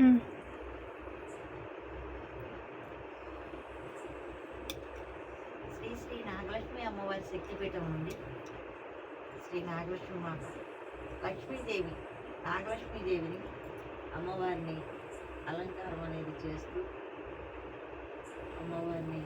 ఉమ్. శ్రీ శ్రీ నాగలక్ష్మి అమ్మవారి శక్తిపీఠం ఉంది. శ్రీ నాగలక్ష్మి మాత. లక్ష్మీదేవి నాగలక్ష్మీదేవిని అమ్మవారిని అలంకారం అనేది చేస్తూ అమ్మవారిని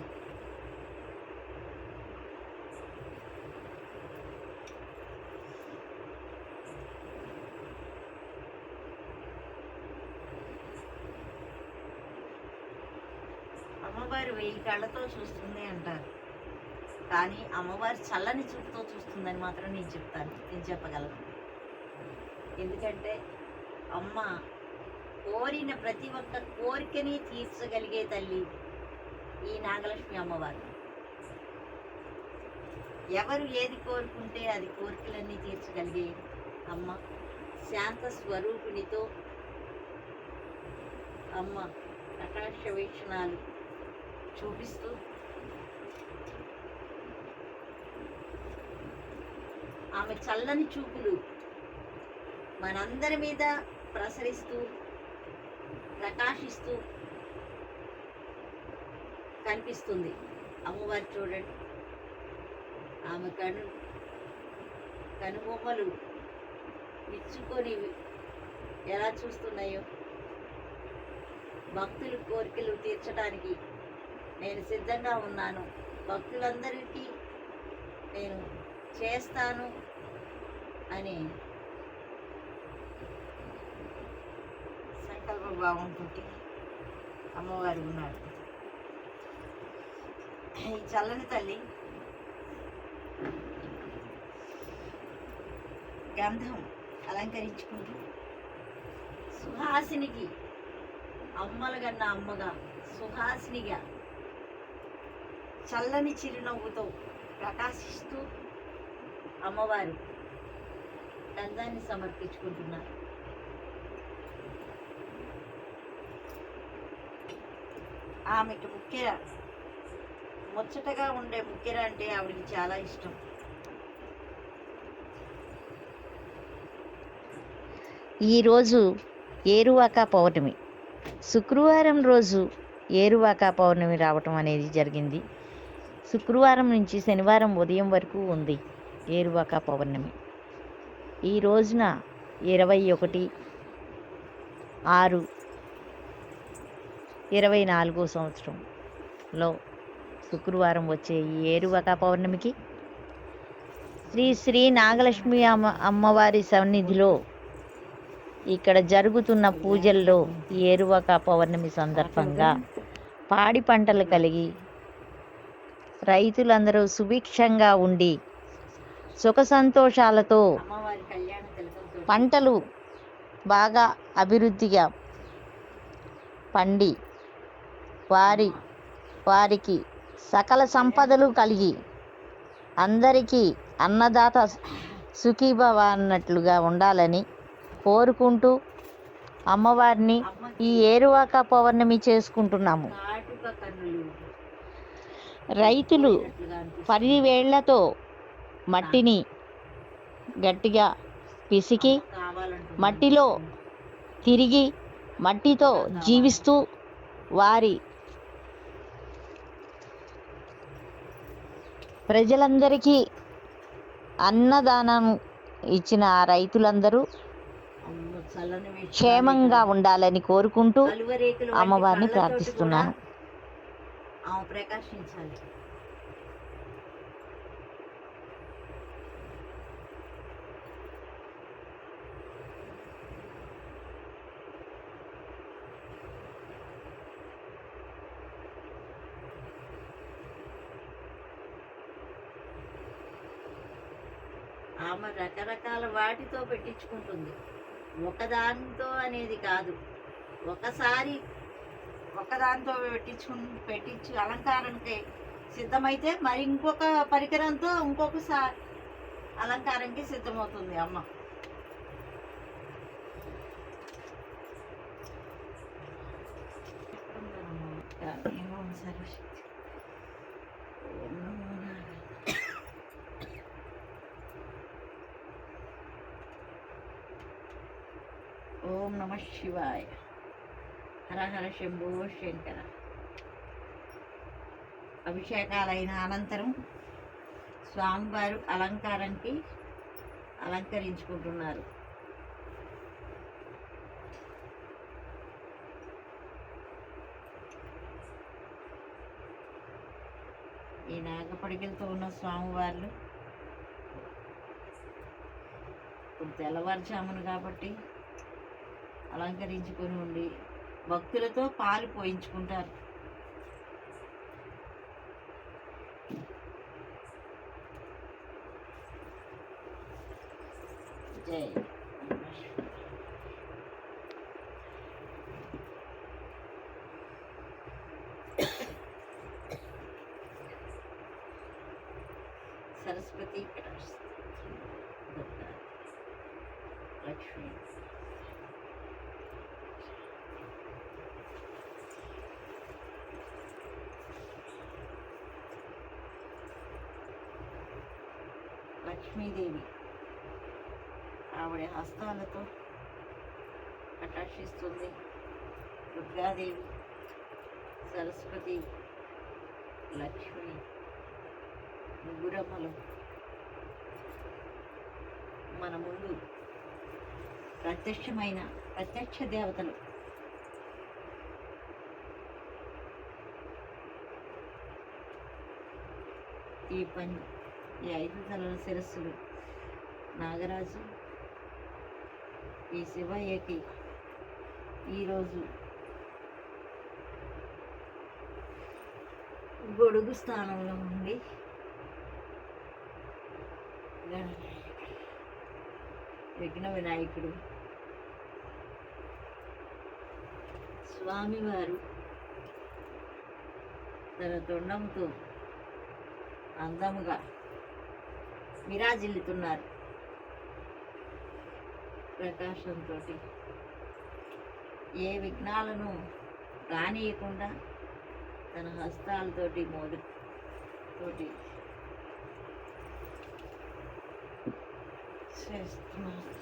అమ్మవారు వెయ్యి కళ్ళతో చూస్తుంది అంటారు. కానీ అమ్మవారు చల్లని చూపుతో చూస్తుందని మాత్రం నేను చెప్తాను. నేను చెప్పగలను. ఎందుకంటే అమ్మ కోరిన ప్రతి ఒక్క కోరికని తీర్చగలిగే తల్లి ఈ నాగలక్ష్మి అమ్మవారు. ఎవరు ఏది కోరుకుంటే అది కోరికలన్నీ తీర్చగలిగే అమ్మ శాంత స్వరూపిణితో అమ్మ ప్రకాశ వీక్షణాలు చూపిస్తూ. ఆమె చల్లని చూపులు మనందరి మీద ప్రసరిస్తూ ప్రకాశిస్తూ కనిపిస్తుంది. అమ్మవారు చూడండి. ఆమె కను కనుబొమ్మలు విచ్చుకొని ఎలా చూస్తున్నాయో భక్తులు కోరికలు తీర్చడానికి నేను సిద్ధంగా ఉన్నాను. భక్తులందరికీ నేను చేస్తాను అని సంకల్ప బాగుంటుంది అమ్మవారు ఉన్నారు. ఈ చల్లని తల్లి గంధం అలంకరించుకుంటూ సుహాసినికి అమ్మలు కన్నా అమ్మగా సుహాసినిగా చల్లని చిరునవ్వుతో ప్రకాశిస్తూ అమ్మవారు గంధాన్ని సమర్పించుకుంటున్నారు. ఆమెకి ముఖ్య ముచ్చటగా ఉండే ముఖ్యర అంటే ఆవిడకి చాలా ఇష్టం. ఈరోజు ఏరువాక పౌర్ణమి. శుక్రవారం రోజు ఏరువాక పౌర్ణమి రావటం అనేది జరిగింది. శుక్రవారం నుంచి శనివారం ఉదయం వరకు ఉంది ఏరువాక పౌర్ణమి. ఈ రోజున ఇరవై ఒకటి ఆరు ఇరవై నాలుగో సంవత్సరంలో శుక్రవారం వచ్చే ఈ ఏరువాక పౌర్ణమికి శ్రీ శ్రీ నాగలక్ష్మి అమ్మ అమ్మవారి సన్నిధిలో ఇక్కడ జరుగుతున్న పూజల్లో ఈ ఏరువాక పౌర్ణమి సందర్భంగా పాడి పంటలు కలిగి రైతులందరూ సుభిక్షంగా ఉండి సుఖ సంతోషాలతో పంటలు బాగా అభివృద్ధిగా పండి వారి వారికి సకల సంపదలు కలిగి అందరికీ అన్నదాత సుఖీభవ అన్నట్లుగా ఉండాలని కోరుకుంటూ అమ్మవారిని ఈ ఏరువాక పౌర్ణమి చేసుకుంటున్నాము. రైతులు. పరివేళ్ళతో మట్టిని గట్టిగా పిసికి. మట్టిలో తిరిగి మట్టితో జీవిస్తూ వారి ప్రజలందరికీ అన్నదానం ఇచ్చిన ఆ రైతులందరూ క్షేమంగా ఉండాలని కోరుకుంటూ అమ్మవారిని ప్రార్థిస్తున్నాను ఆమె ప్రకాశించాలి. ఆమె రకరకాల వాటితో పెట్టించుకుంటుంది. ఒకదానితో అనేది కాదు. ఒకసారి ఒకదాంతో పెట్టించుకు పెట్టించి అలంకారానికి సిద్ధమైతే మరి ఇంకొక పరికరంతో ఇంకొకసారి అలంకారానికి సిద్ధమవుతుంది అమ్మ. ఓం ఓం నమ శివాయ. హర హర శంభో శంకర. అభిషేకాలైన అనంతరం స్వామివారు అలంకారానికి అలంకరించుకుంటున్నారు. ఈ నాగపడికలతో ఉన్న స్వామివార్లు ఇప్పుడు తెల్లవారుజామును కాబట్టి అలంకరించుకొని ఉండి భక్తులతో పాలు పోయించుకుంటారు. జై సరస్వతి దుర్గా లక్ష్మీదేవి. ఆవిడ హస్తాలతో కటాక్షిస్తుంది దుర్గాదేవి సరస్వతి లక్ష్మి ముగ్గురమ్మలు. మన ముందు ప్రత్యక్షమైన ప్రత్యక్ష దేవతలు. ఈ పని ఈ ఐదు తలల శిరస్సులు. నాగరాజు ఈ శివయ్యకి ఈరోజు గొడుగు స్థానంలో ఉండి విఘ్న వినాయకుడు స్వామివారు తన తొండంతో అందముగా విరాజిల్లుతున్నారు. ప్రకాశంతో ఏ విఘ్నాలను రానియకుండా తన హస్తాలతోటి మోదు తోటి చేస్తున్నారు.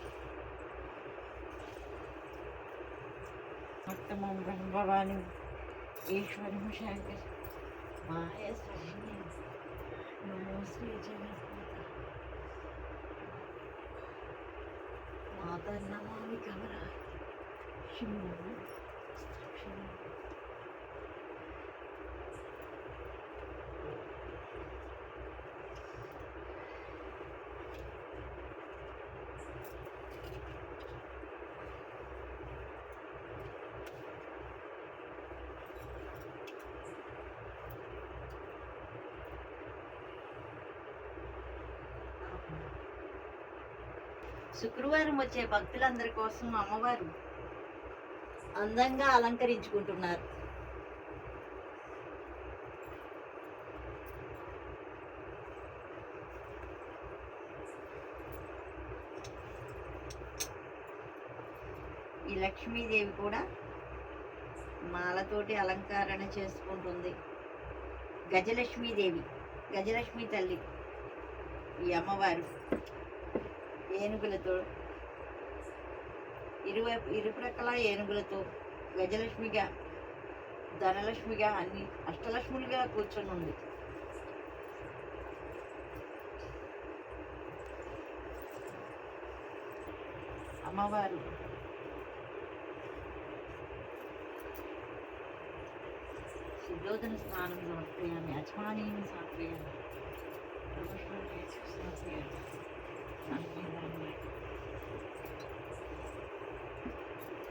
మొత్తమం బ్రహ్మవాణి ఈశ్వరం శంకర్ మాహేశ్వరి నమో శ్రీ आता नमामि कमला शिवो शिवो శుక్రవారం వచ్చే భక్తులందరి కోసం అమ్మవారు అందంగా అలంకరించుకుంటున్నారు. ఈ లక్ష్మీదేవి కూడా మాలతోటి అలంకరణ చేసుకుంటుంది. గజలక్ష్మీదేవి గజలక్ష్మి తల్లి ఈ అమ్మవారు. ఏనుగులతో ఇరువైపు ఇరుప్రక్కల ఏనుగులతో గజలక్ష్మిగా ధనలక్ష్మిగా అన్ని అష్టలక్ష్ములుగా కూర్చొని ఉంది అమ్మవారు శుద్ధోదన స్నానం సమర్పయామి అచ్మానీయం సమర్పయామి ప్రభుత్వం సమర్పయామి.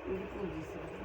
ఇది